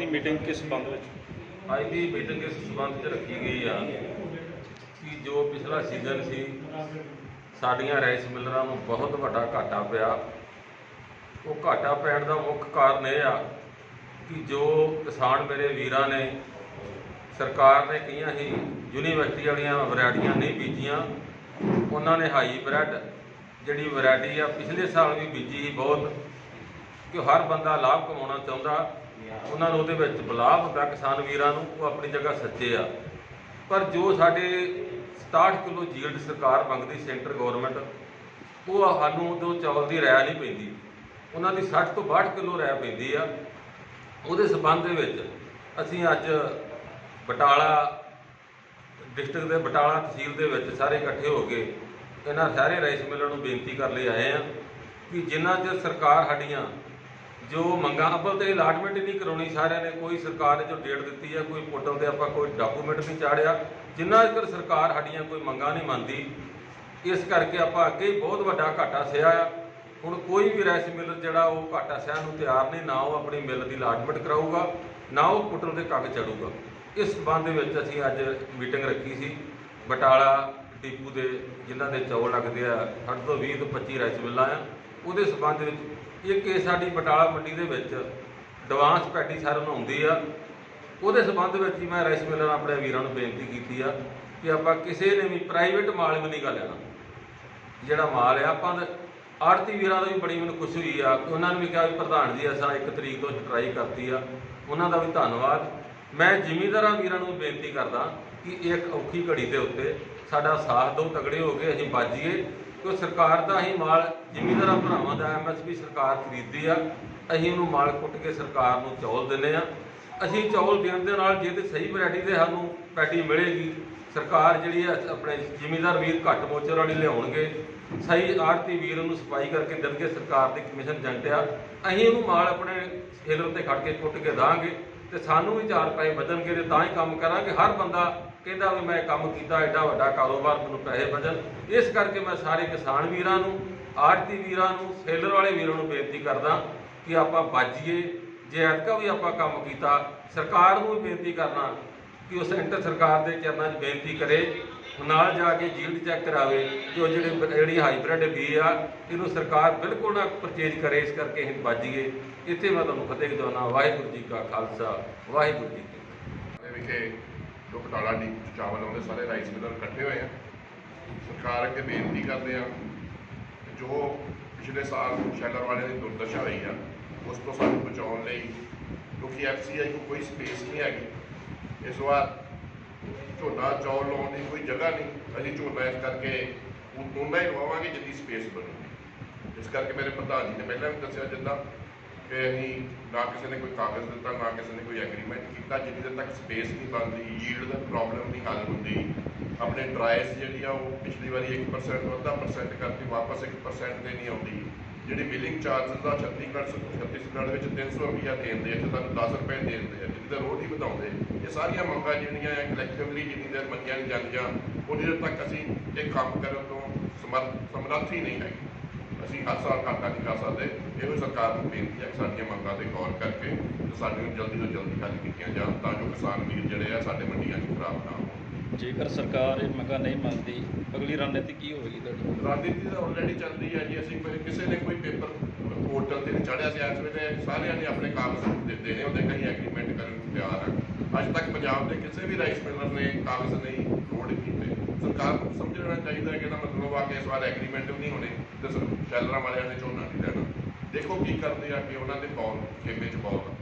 Meeting ਕਿਸ ਸੰਬੰਧ ਵਿੱਚ? ਅੱਜ ਦੀ ਮੀਟਿੰਗ ਇਸ ਸੰਬੰਧ 'ਚ ਰੱਖੀ ਗਈ ਆ ਕਿ ਜੋ ਪਿਛਲਾ ਸੀਜ਼ਨ ਸੀ, ਸਾਡੀਆਂ ਰਾਈਸ ਮਿਲਰਾਂ ਨੂੰ ਬਹੁਤ ਵੱਡਾ ਘਾਟਾ ਪਿਆ। ਉਹ ਘਾਟਾ ਪੈਣ ਦਾ ਮੁੱਖ ਕਾਰਨ ਇਹ ਆ ਕਿ ਜੋ ਕਿਸਾਨ ਮੇਰੇ ਵੀਰਾਂ ਨੇ, ਸਰਕਾਰ ਨੇ ਕਈਆਂ ਹੀ ਯੂਨੀਵਰਸਿਟੀ ਵਾਲੀਆਂ ਵੈਰਾਈਟੀਆਂ ਨਹੀਂ ਬੀਜੀਆਂ, ਉਹਨਾਂ ਨੇ ਹਾਈ ਬ੍ਰੈਡ ਜਿਹੜੀ ਵੈਰਾਈਟੀ ਆ, ਪਿਛਲੇ ਸਾਲ ਵੀ ਬੀਜੀ ਸੀ ਬਹੁਤ, ਕਿ ਹਰ ਬੰਦਾ ਲਾਭ ਕਮਾਉਣਾ ਚਾਹੁੰਦਾ। ਉਹਨਾਂ ਨੂੰ ਉਹਦੇ ਵਿੱਚ ਬਲਾਭ ਹੁੰਦਾ ਕਿਸਾਨ ਵੀਰਾਂ ਨੂੰ, ਉਹ ਆਪਣੀ ਜਗ੍ਹਾ ਸੱਚੇ ਆ। ਪਰ ਜੋ ਸਾਡੇ 67 ਕਿਲੋ ਜੀਲਡ ਸਰਕਾਰ ਮੰਗਦੀ ਸੈਂਟਰ ਗਵਰਨਮੈਂਟ, ਉਹ ਸਾਨੂੰ ਉਦੋਂ ਚੌਲ ਦੀ ਰਾਇ ਨਹੀਂ ਪੈਂਦੀ। ਉਹਨਾਂ ਦੀ 60 ਤੋਂ 62 ਕਿਲੋ ਰਾਇ ਪੈਂਦੀ ਆ। ਉਹਦੇ ਸਬੰਧ ਦੇ ਵਿੱਚ ਅਸੀਂ ਅੱਜ ਬਟਾਲਾ ਡਿਸਟ੍ਰਿਕਟ ਦੇ ਬਟਾਲਾ ਤਹਿਸੀਲ ਦੇ ਵਿੱਚ ਸਾਰੇ ਇਕੱਠੇ ਹੋ ਕੇ ਇਹਨਾਂ ਸਾਰੇ ਰਾਈਸ ਮਿਲਰਾਂ ਨੂੰ ਬੇਨਤੀ ਕਰ ਲਈ ਆਏ ਆ ਕਿ ਜਿੰਨਾ ਚਿਰ ਸਰਕਾਰ ਸਾਡੀਆਂ ਜੋ ਮੰਗਾਂ ਅੱਬਲ ਤੇ ਅਲਾਟਮੈਂਟ ਹੀ ਨਹੀਂ ਕਰਾਉਣੀ, ਸਾਰਿਆਂ ਨੇ ਕੋਈ ਸਰਕਾਰ ਨੇ ਜੋ ਡੇਟ ਦਿੱਤੀ ਹੈ ਕੋਈ ਪੋਰਟਲ ਤੇ ਆਪਾਂ ਕੋਈ ਡਾਕੂਮੈਂਟ ਨਹੀਂ ਚਾੜਿਆ, ਜਿੰਨਾ ਚਿਰ ਸਰਕਾਰ ਸਾਡੀਆਂ ਕੋਈ ਮੰਗਾਂ ਨਹੀਂ ਮੰਨਦੀ, ਇਸ ਕਰਕੇ ਆਪਾਂ ਅੱਗੇ ਹੀ ਬਹੁਤ ਵੱਡਾ ਘਾਟਾ ਸਿਆ ਆ। ਹੁਣ ਕੋਈ ਵੀ ਰਾਈਸ ਮਿਲਰ ਜਿਹੜਾ ਉਹ ਘਾਟਾ ਸਹਿਣ ਨੂੰ ਤਿਆਰ ਨਹੀਂ, ਨਾ ਉਹ ਆਪਣੀ ਮਿਲ ਦੀ ਅਲਾਟਮੈਂਟ ਕਰਾਊਗਾ, ਨਾ ਉਹ ਪੋਰਟਲ ਤੇ ਕਾਗਜ਼ ਚੜੂਗਾ। ਇਸ ਸੰਬੰਧ ਵਿੱਚ ਅਸੀਂ ਅੱਜ ਮੀਟਿੰਗ ਰੱਖੀ ਸੀ, ਬਟਾਲਾ ਟੀਪੂ ਦੇ, ਜਿਨ੍ਹਾਂ ਦੇ ਚੌਲ ਲੱਗਦੇ ਆ 8 ਤੋਂ 20 ਤੋਂ 25 ਰਾਈਸ ਮਿੱਲਾਂ ਆ ਉਹਦੇ ਸੰਬੰਧ ਵਿੱਚ ਇਹ ਕੇਸ ਸਾਡੀ ਬਟਾਲਾ ਮੰਡੀ ਦੇ ਵਿੱਚ ਐਡਵਾਂਸ ਪੈਟੀ ਸਰਵ ਆਉਂਦੀ ਆ। ਉਹਦੇ ਸੰਬੰਧ ਵਿੱਚ ਹੀ ਮੈਂ ਰਾਈਸ ਮਿਲਰ ਆਪਣੇ ਵੀਰਾਂ ਨੂੰ ਬੇਨਤੀ ਕੀਤੀ ਆ ਕਿ ਆਪਾਂ ਕਿਸੇ ਨੇ ਵੀ ਪ੍ਰਾਈਵੇਟ ਮਾਲ ਵੀ ਨਹੀਂ ਗਾ ਲੈਣਾ ਜਿਹੜਾ ਮਾਲ ਆ, ਆਪਾਂ ਦੇ ਆੜਤੀ ਵੀਰਾਂ ਦਾ ਵੀ ਬੜੀ ਮੈਨੂੰ ਖੁਸ਼ੀ ਹੋਈ ਆ ਕਿ ਉਹਨਾਂ ਨੇ ਵੀ ਕਿਹਾ ਵੀ ਪ੍ਰਧਾਨ ਜੀ, ਅਸਾਂ ਇੱਕ ਤਰੀਕ ਤੋਂ ਟਰਾਈ ਕਰਤੀ ਆ। ਉਹਨਾਂ ਦਾ ਵੀ ਧੰਨਵਾਦ। ਮੈਂ ਜ਼ਿਮੀਂਦਾਰਾਂ ਵੀਰਾਂ ਨੂੰ ਬੇਨਤੀ ਕਰਦਾ ਕਿ ਇੱਕ ਔਖੀ ਘੜੀ ਦੇ ਉੱਤੇ ਸਾਡਾ ਸਾਥ ਦਿਓ ਤਗੜੇ ਹੋ ਕੇ ਅਸੀਂ ਬਾਜੀਏ ਕਿਉਂ ਸਰਕਾਰ ਦਾ ਹੀ ਮਾਲ ਜ਼ਿਮੀਂਦਾਰਾਂ ਭਰਾਵਾਂ ਦਾ ਐਮਐਸਪੀ ਸਰਕਾਰ ਖਰੀਦਦੀ ਆ। ਅਸੀਂ ਉਹਨੂੰ ਮਾਲ ਕੁੱਟ ਕੇ ਸਰਕਾਰ ਨੂੰ ਚੌਲ ਦਿੰਦੇ ਆ। ਅਸੀਂ ਚੌਲ ਦੇਣ ਦੇ ਨਾਲ ਜੇ ਤੇ ਸਹੀ ਵੈਰਾਈਟੀ ਦੇ ਸਾਨੂੰ ਪੈਟੀ ਮਿਲੇਗੀ, ਸਰਕਾਰ ਜਿਹੜੀ ਆ, ਆਪਣੇ ਜ਼ਿਮੀਂਦਾਰ ਵੀਰ ਘੱਟ ਮੋਚਰ ਵਾਲੀ ਲਿਆਉਣਗੇ। ਸਹੀ ਆੜਤੀ ਵੀਰ ਉਹਨੂੰ ਸਫ਼ਾਈ ਕਰਕੇ ਦੇਣਗੇ, ਸਰਕਾਰ ਦੀ ਕਮਿਸ਼ਨ ਏਜੰਟ ਆ। ਅਸੀਂ ਉਹਨੂੰ ਮਾਲ ਆਪਣੇ ਸੇਲਰ ਤੇ ਖੜ ਕੇ ਕੁੱਟ ਕੇ ਦਾਂਗੇ। ਤੇ ਸਾਨੂੰ ਵੀ ਚਾਰ ਪੈਸੇ ਬਚਣਗੇ ਤੇ ਤਾਂ ਹੀ ਕੰਮ ਕਰਾਂਗੇ। ਹਰ ਬੰਦਾ ਕਹਿੰਦਾ ਵੀ ਮੈਂ ਕੰਮ ਕੀਤਾ, ਐਡਾ ਵੱਡਾ ਕਾਰੋਬਾਰ, ਮੈਨੂੰ ਪੈਸੇ ਬਚਣ ਇਸ ਕਰਕੇ ਮੈਂ ਸਾਰੇ ਕਿਸਾਨ ਵੀਰਾਂ ਨੂੰ ਆੜਤੀ ਵੀਰਾਂ ਨੂੰ, ਸੇਲਰ ਵਾਲੇ ਵੀਰਾਂ ਨੂੰ ਬੇਨਤੀ ਕਰਦਾ ਕਿ ਆਪਾਂ ਬਾਜੀਏ। ਜੇ ਐਤਕਾ ਵੀ ਆਪਾਂ ਕੰਮ ਕੀਤਾ, ਸਰਕਾਰ ਨੂੰ ਵੀ ਬੇਨਤੀ ਕਰਨਾ ਕਿ ਉਹ ਸੈਂਟਰ ਸਰਕਾਰ ਦੇ ਚਰਨਾਂ 'ਚ ਬੇਨਤੀ ਕਰੇ ਨਾਲ ਜਾ ਕੇ ਜੀਲਡ ਚੈੱਕ ਕਰਾਵੇ ਕਿ ਉਹ ਜਿਹੜੇ ਜਿਹੜੀ ਹਾਈਬ੍ਰਿਡ ਬੀ ਆ, ਇਹਨੂੰ ਸਰਕਾਰ ਬਿਲਕੁਲ ਨਾ ਪਰਚੇਜ ਕਰੇ, ਇਸ ਕਰਕੇ ਅਸੀਂ ਬਾਜੀਏ ਇੱਥੇ ਮੈਂ ਤੁਹਾਨੂੰ ਫਤਿਹ ਦਿਵਾਉਣਾ ਵਾਹਿਗੁਰੂ ਜੀ ਕਾ ਖਾਲਸਾ, ਵਾਹਿਗੁਰੂ ਜੀ ਕੀ ਵਿਖੇ ਜੋ ਕਟਾਲਾ ਡੀ ਚਾਵਲ ਆਉਂਦੇ, ਸਾਰੇ ਰਾਈਸ ਮਿਲਰ ਇਕੱਠੇ ਹੋਏ ਆ। ਸਰਕਾਰ ਅੱਗੇ ਬੇਨਤੀ ਕਰਦੇ ਆ ਜੋ ਪਿਛਲੇ ਸਾਲ ਸ਼ੈਲਰ ਵਾਲਿਆਂ ਦੀ ਦੁਰਦਸ਼ਾ ਹੋਈ ਆ, ਉਸ ਤੋਂ ਸਾਨੂੰ ਬਚਾਉਣ ਲਈ, ਕਿਉਂਕਿ ਐਫਸੀਆਈ ਕੋਲ ਕੋਈ ਸਪੇਸ ਨਹੀਂ ਹੈਗੀ। ਇਸ ਵਾਰ ਝੋਨਾ, ਚੌਲ ਲਾਉਣ ਦੀ ਕੋਈ ਜਗ੍ਹਾ ਨਹੀਂ। ਅਸੀਂ ਝੋਨਾ ਇਸ ਕਰਕੇ ਉਹਨਾਂ ਹੀ ਲਵਾਵਾਂਗੇ ਜਿੰਨੀ ਸਪੇਸ ਬਣੂਗੀ ਇਸ ਕਰਕੇ ਮੇਰੇ ਪ੍ਰਧਾਨ ਜੀ ਨੇ ਪਹਿਲਾਂ ਵੀ ਦੱਸਿਆ ਜਿੱਦਾਂ ਕਿ ਅਸੀਂ ਨਾ ਕਿਸੇ ਨੇ ਕੋਈ ਕਾਗਜ਼ ਦਿੱਤਾ, ਨਾ ਕਿਸੇ ਨੇ ਕੋਈ ਐਗਰੀਮੈਂਟ ਕੀਤਾ। ਜਿੰਨੀ ਦੇਰ ਤੱਕ ਸਪੇਸ ਨਹੀਂ ਬਣਦੀ ਯੀਲਡ ਦਾ ਪ੍ਰੋਬਲਮ ਨਹੀਂ ਹੱਲ ਹੁੰਦੀ। ਆਪਣੇ ਡਰਾਈਸ ਜਿਹੜੀ ਆ ਉਹ ਪਿਛਲੀ ਵਾਰੀ 1% ਤੋਂ ਅੱਧਾ percent ਕਰਤੀ ਵਾਪਸ 1% ਤੇ ਨਹੀਂ ਆਉਂਦੀ। ਜਿਹੜੀ ਬਿਲਿੰਗ ਚਾਰਜਸ ਦਾ ਛੱਤੀਗੜ੍ਹ ਛੱਤੀਸਗੜ੍ਹ ਵਿੱਚ 300 ਰੁਪਈਆ ਦੇਣ ਦੇ ਤੇ ਤੁਹਾਨੂੰ 10 ਰੁਪਏ ਦੇਣ ਦੇ ਜਿੰਨੀ ਦਾ ਰੋਡ ਹੀ ਵਧਾਉਂਦੇ। ਇਹ ਸਾਰੀਆਂ ਮੰਗਾਂ ਜਿਹੜੀਆਂ ਆ ਕਲੈਕਟਿਵਲੀ ਜਿੰਨੀ ਦੇਰ ਮੰਗੀਆਂ ਨਹੀਂ ਜਾਂਦੀਆਂ ਉਨੀ ਦੇਰ ਤੱਕ ਅਸੀਂ ਇਹ ਕੰਮ ਕਰਨ ਤੋਂ ਸਮਰਥ ਸਮਰੱਥ ਹੀ ਨਹੀਂ ਹੈਗੇ। ਅਸੀਂ ਹਰ ਸਾਲ ਘਾਟਾ ਨਹੀਂ ਕਰ ਸਕਦੇ। ਇਹੋ ਸਰਕਾਰ ਨੂੰ ਬੇਨਤੀ ਹੈ ਕਿ ਸਾਡੀਆਂ ਮੰਗਾਂ ਤੇ ਗੌਰ ਕਰਕੇ ਤੇ ਸਾਡੀਆਂ ਜਲਦੀ ਤੋਂ ਜਲਦੀ ਹੱਲ ਕੀਤੀਆਂ ਜਾਣ ਤਾਂ ਜੋ ਕਿਸਾਨ ਵੀਰ ਜਿਹੜੇ ਆ ਸਾਡੇ ਮੰਡੀਆਂ 'ਚ ਖਰਾਬ ਨਾ ਹੋਣ। ਜੇਕਰ ਸਰਕਾਰ ਇਹ ਮੰਗਾਂ ਨਹੀਂ ਮੰਨਦੀ, ਅਗਲੀ ਰਣਨੀਤੀ ਕੀ ਹੋਵੇਗੀ ਤੁਹਾਡੀ? ਰਾਜਨੀਤੀ ਤਾਂ ਆਲਰੇਡੀ ਚੱਲ ਰਹੀ ਹੈ ਜੀ, ਅਸੀਂ ਕੋਈ ਕਿਸੇ ਨੇ ਕੋਈ ਪੇਪਰ ਪੋਰਟਲ ਤੇ ਚੜਿਆ ਸੀ ਇਸ ਵੇਲੇ, ਸਾਰਿਆਂ ਨੇ ਆਪਣੇ ਕਾਗਜ਼ ਦੇ ਦੇਣੇ ਹੁੰਦੇ ਕਈ ਐਗਰੀਮੈਂਟ ਕਰਨ ਨੂੰ ਤਿਆਰ ਆ। ਅੱਜ ਤੱਕ ਪੰਜਾਬ ਦੇ ਕਿਸੇ ਵੀ ਰਾਈਸ ਮਿਲਰ ਨੇ ਕਾਗਜ਼ ਨਹੀਂ ਲੋਡ ਕੀਤੇ। ਸਰਕਾਰ ਨੂੰ ਸਮਝ ਲੈਣਾ ਚਾਹੀਦਾ ਹੈ ਕਿ ਇਹਦਾ ਮਤਲਬ ਆ ਕਿ ਇਸ ਵਾਰ ਐਗਰੀਮੈਂਟ ਵੀ ਨਹੀਂ ਹੋਣੇ, ਤੇ ਸਰ- ਸ਼ੈਲਰਾਂ ਵਾਲਿਆਂ ਨੇ ਝੋਨਾ ਨਹੀਂ ਲੈਣਾ। ਦੇਖੋ ਕੀ ਕਰਦੇ ਆ ਕਿ ਉਹਨਾਂ ਦੇ ਬੌਲ ਖੇਮੇ 'ਚ ਬੌਲ